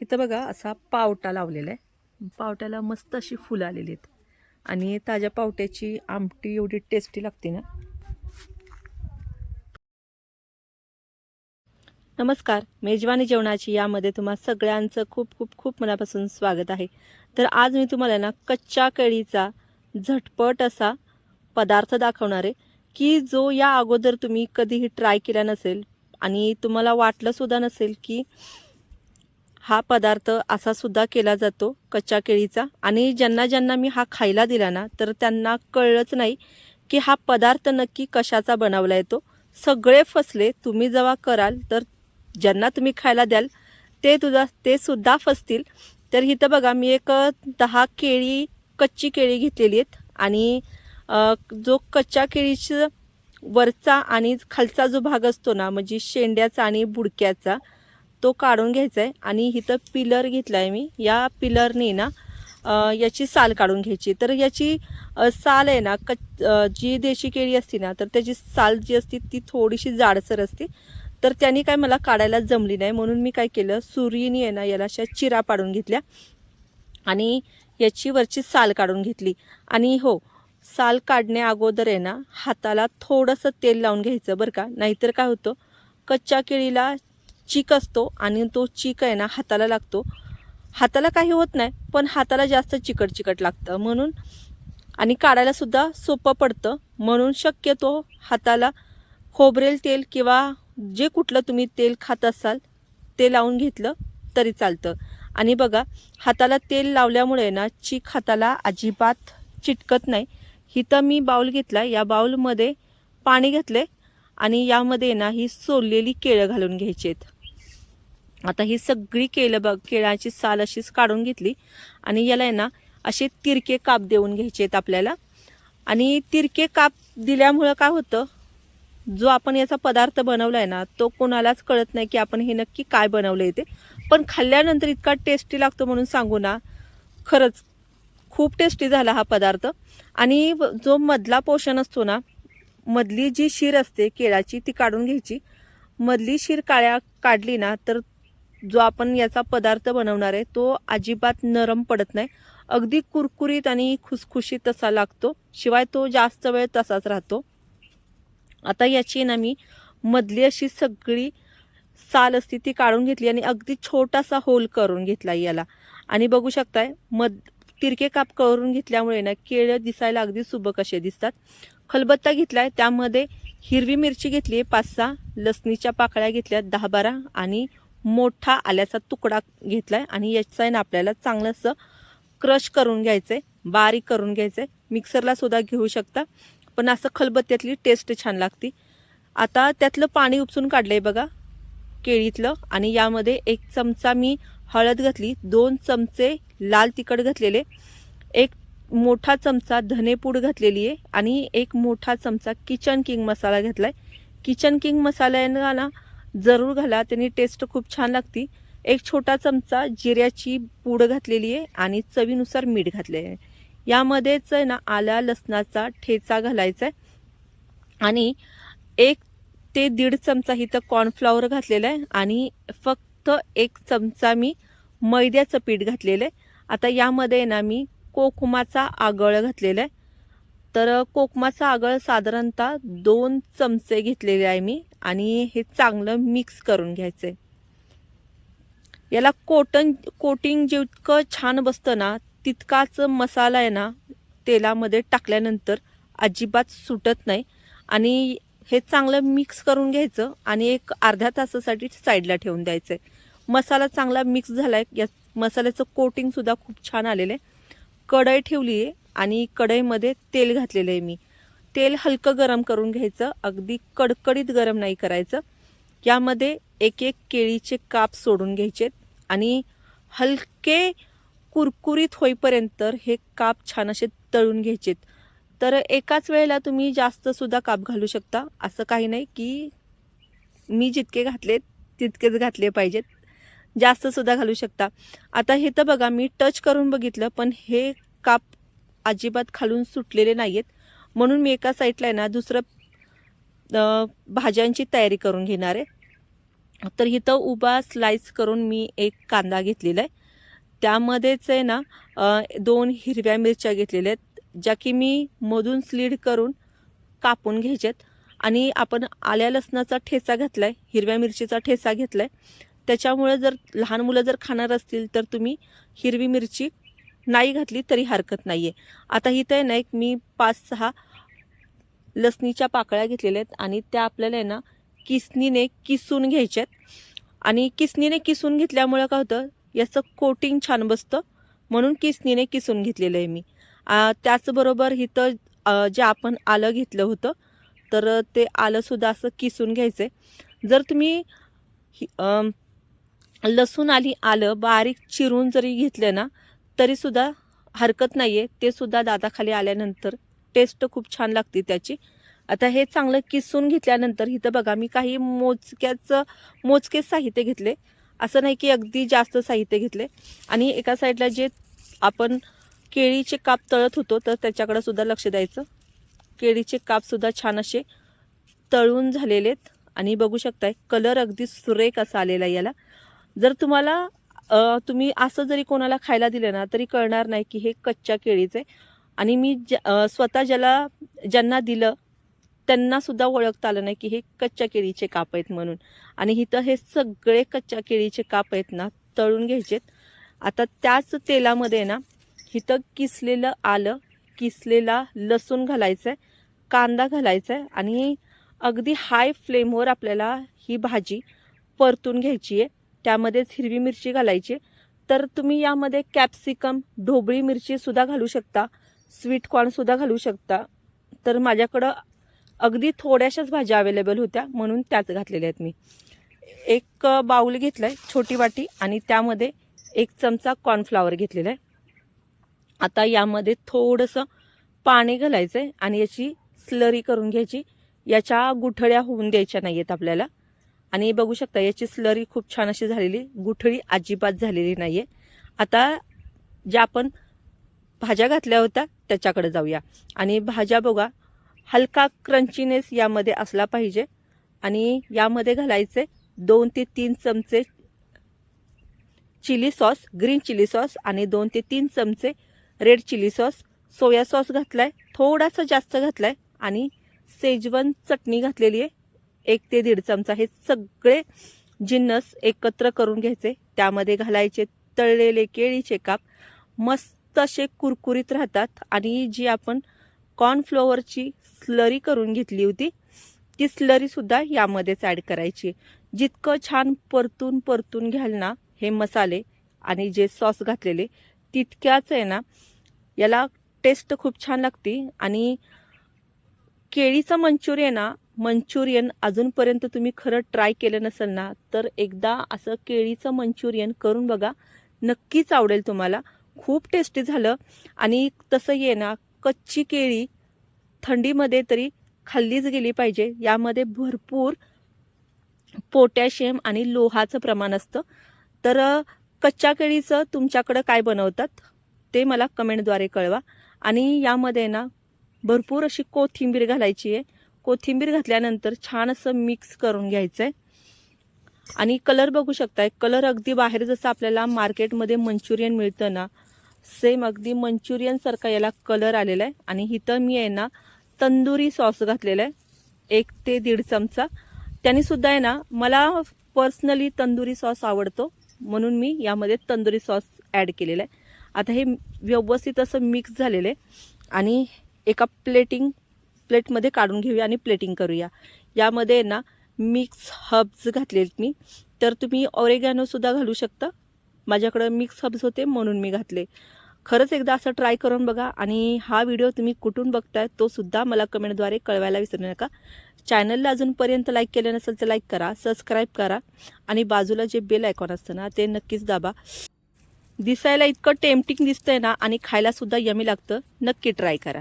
इथं बघा असा पावटा लावलेला आहे. पावट्याला मस्त अशी फुलं आलेली आहेत. आणि ताज्या पावट्याची आमटी एवढी टेस्टी लागते ना. नमस्कार मेजवानी जेवणाची यामध्ये तुम्हा सगळ्यांचं खूप खूप खूप मनापासून स्वागत आहे. तर आज मी तुम्हाला ना कच्च्या केळीचा झटपट असा पदार्थ दाखवणार आहे की जो या अगोदर तुम्ही कधीही ट्राय केला नसेल आणि तुम्हाला वाटलंसुद्धा नसेल की हा पदार्थ असा सुद्धा केला जातो कच्च्या केळीचा. आणि ज्यांना ज्यांना मी हा खायला दिला ना तर त्यांना कळलंच नाही की हा पदार्थ नक्की कशाचा बनवला येतो. सगळे फसले तुम्ही जेव्हा कराल तर ज्यांना तुम्ही खायला द्याल ते तुझा ते सुद्धा फसतील. तर इथं बघा मी एक दहा केळी कच्ची केळी घेतलेली आहेत. आणि जो कच्च्या केळीचं वरचा आणि खालचा जो भाग असतो ना म्हणजे शेंड्याचा आणि बुडक्याचा तो काढून घ्यायचा आहे आणि इथं पिलर घेतला आहे मी. या पिलरने ना याची साल काढून घ्यायची. तर याची साल आहे ना कच जी देशी केळी असते ना तर त्याची साल जी असते ती थोडीशी जाडसर असते. तर त्यांनी काय मला काढायला जमली नाही. म्हणून मी काय केलं सूर्यनी आहे ना याला अशा चिरा पाडून घेतल्या आणि याची वरची साल काढून घेतली. आणि हो साल काढण्या अगोदर आहे ना हाताला थोडंसं तेल लावून घ्यायचं बरं का. नाहीतर काय होतं कच्च्या केळीला चीक असतो आणि तो चीक आहे ना हाताला लागतो. हाताला काही होत नाही पण हाताला जास्त चिकट चिकट लागतं. म्हणून आणि काढायलासुद्धा सोपं पडतं. म्हणून शक्यतो हाताला खोबरेल तेल किंवा जे कुठलं तुम्ही तेल खात असाल ते लावून घेतलं तरी चालतं. आणि बघा हाताला तेल लावल्यामुळे ना चीक हाताला अजिबात चिटकत नाही. इथं मी बाऊल घेतला या बाऊलमध्ये पाणी घातले आणि यामध्ये ना ही सोललेली केळं घालून घ्यायची आहेत आता ही सगळी केलं बघ केळाची साल अशीच काढून घेतली. आणि याला आहे ना असे तिरके काप देऊन घ्यायचे आहेत आपल्याला. आणि तिरके काप दिल्यामुळं काय होतं जो आपण याचा पदार्थ बनवला आहे ना तो कोणालाच कळत नाही की आपण हे नक्की काय बनवलं आहे ते. पण खाल्ल्यानंतर इतका टेस्टी लागतो म्हणून सांगू ना खरंच खूप टेस्टी झाला हा पदार्थ. आणि जो मधला पोषण असतो ना मधली जी शीर असते केळाची ती काढून घ्यायची. मधली शीर काळ्या काढली ना तर जो आपण याचा पदार्थ बनवणार आहे तो अजिबात नरम पडत नाही. अगदी कुरकुरीत आणि खुसखुशीत तसा लागतो. शिवाय तो जास्त वेळ तसाच राहतो. आता याची ना मी मधली अशी सगळी साल असती ती काढून घेतली आणि अगदी छोटासा होल करून घेतला याला. आणि बघू शकताय मध तिरके काप करून घेतल्यामुळे ना केळं दिसायला अगदी सुबक असे दिसतात. खलबत्ता घेतलाय त्यामध्ये हिरवी मिरची घेतली आहे पाच सहा लसणीच्या पाकळ्या घेतल्या दहा बारा आणि मोठा आल्याचा तुकडा घेतलाय आणि याचं आहे ना आपल्याला चांगलंसं क्रश करून घ्यायचं आहे बारीक करून घ्यायचंय. मिक्सरला सुद्धा घेऊ शकता. पण असं खलबत्त्यातली टेस्ट छान लागती. आता त्यातलं पाणी उपसून काढलंय बघा केळीतलं. आणि यामध्ये एक चमचा मी हळद घातली दोन चमचे लाल तिखट घातलेले. एक मोठा चमचा धनेपूड घातलेली आहे. आणि एक मोठा चमचा किचन किंग मसाला घेतलाय. किचन किंग मसाल्यानं ना जरूर घाला. त्यांनी टेस्ट खूप छान लागती. एक छोटा चमचा जिऱ्याची पूड घातलेली आहे आणि चवीनुसार मीठ घातले आहे यामध्येच आहे ना आल्या लसणाचा ठेचा घालायचा आहे. आणि एक ते दीड चमचा इथं कॉर्नफ्लॉवर घातलेला आहे. आणि फक्त एक चमचा मी मैद्याचं पीठ घातलेलं आहे. आता यामध्ये ना मी कोकमाचा आगळ घातलेला आहे. तर कोकमाचा आगळ साधारणतः दोन चमचे घेतलेले आहे मी. आणि हे चांगलं मिक्स करून घ्यायचं आहे याला कोटन कोटिंग जितकं छान बसतं ना तितकाच मसाला आहे ना तेलामध्ये टाकल्यानंतर अजिबात सुटत नाही. आणि हे चांगलं मिक्स करून घ्यायचं आणि एक अर्ध्या तासासाठी साईडला ठेवून द्यायचं आहे मसाला चांगला मिक्स झाला आहे या मसाल्याचं कोटिंगसुद्धा खूप छान आलेलं आहे. कढई ठेवली आहे आणि कढईमध्ये तेल घातलेलं आहे मी. तेल हलकं गरम करून घ्यायचं अगदी कडकडीत गरम नाही करायचं. यामध्ये एक एक केळीचे काप सोडून घ्यायचे आणि हलके कुरकुरीत होईपर्यंत हे काप छान असे तळून घ्यायचेत तर एकाच वेळेला तुम्ही जास्तसुद्धा काप घालू शकता. असं काही नाही की मी जितके घातले तितकेच घातले पाहिजेत. जास्तसुद्धा घालू शकता. आता हे तर बघा मी टच करून बघितलं पण हे काप अजिबात खालून सुटलेले नाही आहेत म्हणून मी एका साईडला आहे ना दुसरं भाज्यांची तयारी करून घेणार आहे. तर इथं उभा स्लाइस करून मी एक कांदा घेतलेला आहे. त्यामध्येच आहे ना दोन हिरव्या मिरच्या घेतलेल्या आहेत ज्या की मी मधून स्लीड करून कापून घ्यायच्यात. आणि आपण आल्या लसणाचा ठेचा घातला आहे हिरव्या मिरचीचा ठेचा घेतला आहे त्याच्यामुळे जर लहान मुलं जर खाणार असतील तर तुम्ही हिरवी मिरची नाही घातली तरी हरकत नाही आहे आता इथं आहे ना एक मी पाच सहा लसणीच्या पाकळ्या घेतलेल्या आहेत आणि त्या आपल्याला आहे ना किसनीने किसून घ्यायच्यात आणि किसनीने किसून घेतल्यामुळं काय होतं? याचं कोटिंग छान बसतं. म्हणून किसनीने किसून घेतलेलं आहे मी. त्याचबरोबर इथं जे आपण आलं घेतलं होतं तर ते आलंसुद्धा असं किसून घ्यायचं आहे जर तुम्ही लसूण आली आलं बारीक चिरून जरी घेतलं ना तरीसुद्धा हरकत नाही आहे ते सुद्धा दादाखाली आल्यानंतर टेस्ट खूप छान लागते त्याची. आता हे चांगलं किसून घेतल्यानंतर इथं बघा मी काही मोजक्याचं मोजकेच साहित्य घेतले. असं नाही की अगदी जास्त साहित्य घेतले. आणि एका साईडला जे आपण केळीचे काप तळत होतो तर त्याच्याकडे सुद्धा लक्ष द्यायचं. केळीचे कापसुद्धा छान असे तळून झालेले आहेत आणि बघू शकताय कलर अगदी सुरेख असा आलेला आहे याला. जर तुम्हाला तुम्ही असं जरी कोणाला खायला दिलं ना तरी कळणार नाही की हे कच्च्या केळीचे आणि मी स्वतः ज्याला ज्यांना दिलं त्यांना सुद्धा ओळखता आलं नाही की हे कच्च्या केळीचे काप आहेत म्हणून. आणि इथं हे सगळे कच्च्या केळीचे काप आहेत ना तळून घ्यायचेत. आता त्याच तेलामध्ये ना इथं किसलेलं आलं किसलेला लसूण घालायचं आहे कांदा घालायचा आहे आणि अगदी हाय फ्लेमवर आपल्याला ही भाजी परतून घ्यायची आहे त्यामध्येच हिरवी मिरची घालायची. तर तुम्ही यामध्ये कॅप्सिकम ढोबळी मिरचीसुद्धा घालू शकता. स्वीट कॉर्नसुद्धा घालू शकता. तर माझ्याकडं अगदी थोड्याशाच भाज्या अवेलेबल होत्या म्हणून त्याच घातलेल्या आहेत मी. एक बाऊल घेतलं आहे छोटी वाटी आणि त्यामध्ये एक चमचा कॉर्नफ्लावर घेतलेला आहे. आता यामध्ये थोडंसं पाणी घालायचं आहे आणि याची स्लरी करून घ्यायची. याच्या गुठळ्या होऊन द्यायच्या नाही आहेत आपल्याला. आणि बघू शकता याची स्लरी खूप छान अशी झालेली गुठळी अजिबात झालेली नाही आहे आता ज्या आपण भाज्या घातल्या होत्या त्याच्याकडे जाऊया. आणि भाज्या बघा हलका क्रंचीनेस यामध्ये असला पाहिजे. आणि यामध्ये घालायचे दोन ते तीन चमचे chilli sauce green chilli sauce आणि दोन ते तीन चमचे red chilli sauce. Soya sauce घातलाय थोडासा जास्त घातलाय आणि सेजवन चटणी घातलेली आहे. एक ते दीड चमचा हे सगळे जिन्नस एकत्र करून घ्यायचे. त्यामध्ये घालायचे तळलेले केळीचे काप मस्त असे कुरकुरीत राहतात. आणि जी आपण कॉर्नफ्लोअरची स्लरी करून घेतली होती ती स्लरीसुद्धा यामध्येच ॲड करायची. जितकं छान परतून परतून घ्याल ना हे मसाले आणि जे सॉस घातलेले तितक्याच आहे ना याला टेस्ट खूप छान लागते. आणि केळीचं मंचुरियन ना मंचुरियन अजूनपर्यंत तुम्ही खरं ट्राय केलं नसेल ना तर एकदा असं केळीचं मंचुरियन करून बघा. नक्कीच आवडेल तुम्हाला. खूप टेस्टी झालं. आणि तसं ये ना कच्ची केळी थंडीमध्ये तरी खाल्लीच गेली पाहिजे. यामध्ये भरपूर पोटॅशियम आणि लोहाचं प्रमाण असतं. तर कच्च्या केळीचं तुमच्याकडं काय बनवतात ते मला कमेंटद्वारे कळवा. आणि यामध्ये ना भरपूर अशी कोथिंबीर घालायची आहे. कोथिंबीर घातल्यानंतर छान असं मिक्स करून घ्यायचं आहे आणि कलर बघू शकताय. कलर अगदी बाहेर जसं आपल्याला मार्केटमध्ये मंचुरियन मिळतं ना सेम अगदी मंचुरियनसारखा याला कलर आलेला आहे. आणि इथं मी आहे ना तंदुरी सॉस घातलेला आहे. एक ते दीड चमचा. त्याने सुद्धा आहे ना मला पर्सनली तंदुरी सॉस आवडतो. म्हणून मी यामध्ये तंदुरी सॉस ॲड केलेला आहे. आता हे व्यवस्थित असं मिक्स झालेलं आहे. आणि एका प्लेटिंग प्लेटमध्ये काढून घेऊया आणि प्लेटिंग करूया. यामध्ये ना मिक्स हब्स घातलेत मी. तर तुम्ही ऑरेगॅनोसुद्धा घालू शकता. माझ्याकडं मिक्स हब्स होते म्हणून मी घातले. खरंच एकदा असं ट्राय करून बघा आणि हा व्हिडिओ तुम्ही कुठून बघताय तो सुद्धा मला कमेंटद्वारे कळवायला विसरू नका. चॅनलला अजूनपर्यंत लाईक केलं नसेल तर लाईक करा सबस्क्राईब करा आणि बाजूला जे बेल आयकॉन असतं ना ते नक्कीच दाबा. दिसायला इतकं टेम्पटिंग दिसतंय ना आणि खायलासुद्धा यमी लागतं नक्की ट्राय करा.